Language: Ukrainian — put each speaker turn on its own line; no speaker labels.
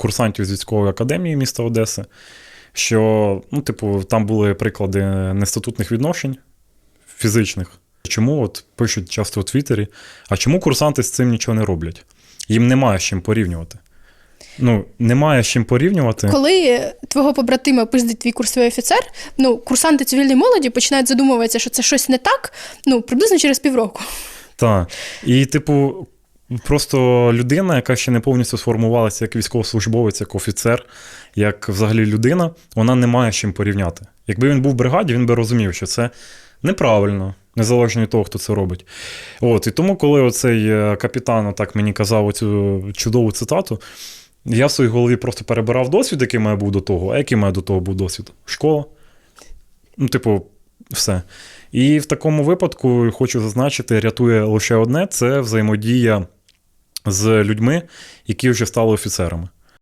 курсантів з військової академії міста Одеси, що, ну, типу, там були приклади нестатутних відношень фізичних. Чому от пишуть часто у Твіттері, а чому курсанти з цим нічого не роблять? Їм немає з чим порівнювати. Ну, немає з чим порівнювати.
Коли твого побратима пиздить твій курсовий офіцер, ну курсанти цивільної молоді починають задумуватися, що це щось не так, ну приблизно через півроку.
Так. І, типу, просто людина, яка ще не повністю сформувалася як військовослужбовець, як офіцер, як взагалі людина, вона не має з чим порівняти. Якби він був в бригаді, він би розумів, що це неправильно, незалежно від того, хто це робить. От, і тому, коли оцей е, капітан так мені казав оцю чудову цитату, я в своїй голові просто перебирав досвід, який має був до того, а який має до того був досвід? Школа. Ну, типу, все. І в такому випадку хочу зазначити, рятує лише одне це взаємодія з людьми, які вже стали офіцерами.